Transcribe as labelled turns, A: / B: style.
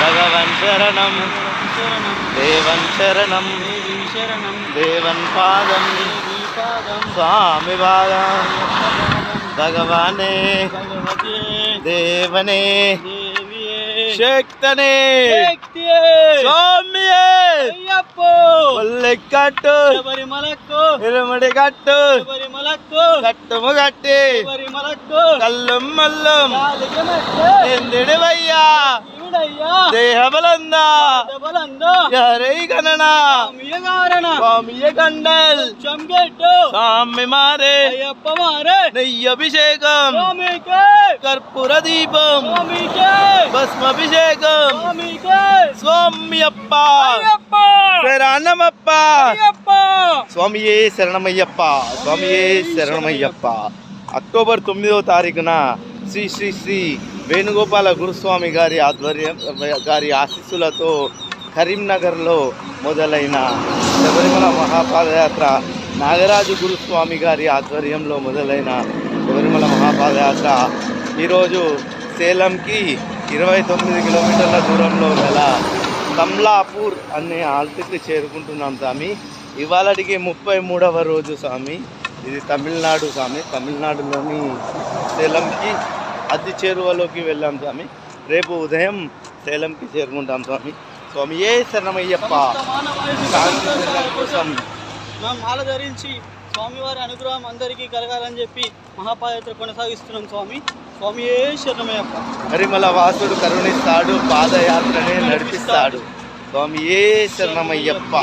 A: பகவன் சரணம்.
B: தேவன்
A: சரணம்.
B: தேவன்
A: பாதம்.
B: சுவாமி பாதம்.
A: பகவானே.
B: தேவனே. சக்தனே.
A: சுவாமியே.
B: ஐயப்போ. கொல்லை
A: காட்டு இருமடி
B: காட்டு കട്ടുമ
A: കല്ലും
B: മല്ലും. എന്തിട്
A: വയ്യ?
B: നെയ്യഭിഷേകം.
A: കർപ്പൂര
B: ദീപം ഭസ്മഭിഷേകം.
A: സ്വാമിയപ്പ.
B: శరణమప్ప స్వామియే శరణమయ్యప్ప స్వామియే శరణమయ్యప్ప. అక్టోబర్ తొమ్మిదవ తారీఖున శ్రీ శ్రీ శ్రీ వేణుగోపాల గురుస్వామి గారి ఆధ్వర్యం గారి ఆశీస్సులతో కరీంనగర్లో మొదలైన శబరిమల మహాపాదయాత్ర నాగరాజు గురుస్వామి గారి ఆధ్వర్యంలో మొదలైన శబరిమల మహాపాదయాత్ర ఈరోజు సేలంకి ఇరవై తొమ్మిది కిలోమీటర్ల దూరంలో గల కమలాపూర్ అనే ఆల్టికి చేరుకుంటున్నాం స్వామి. ఇవాళకి ముప్పై మూడవ రోజు స్వామి. ఇది తమిళనాడు స్వామి. తమిళనాడులోని సేలంకి అతి చేరువలోకి వెళ్ళాం స్వామి. రేపు ఉదయం సేలంకి చేరుకుంటాం స్వామి. స్వామి ఏ శరణమయ్యప్ప? శాంతి కోసం
A: మాల ధరించి స్వామివారి అనుగ్రహం అందరికీ కలగాలని చెప్పి మహాపాదయాత్ర కొనసాగిస్తున్నాం స్వామి. స్వామి ఏ శరణమయ్యప్ప.
B: హరిమల వాసుడు కరుణిస్తాడు పాదయాత్రనే నడిపిస్తాడు. స్వామి ఏ శరణమయ్యప్ప.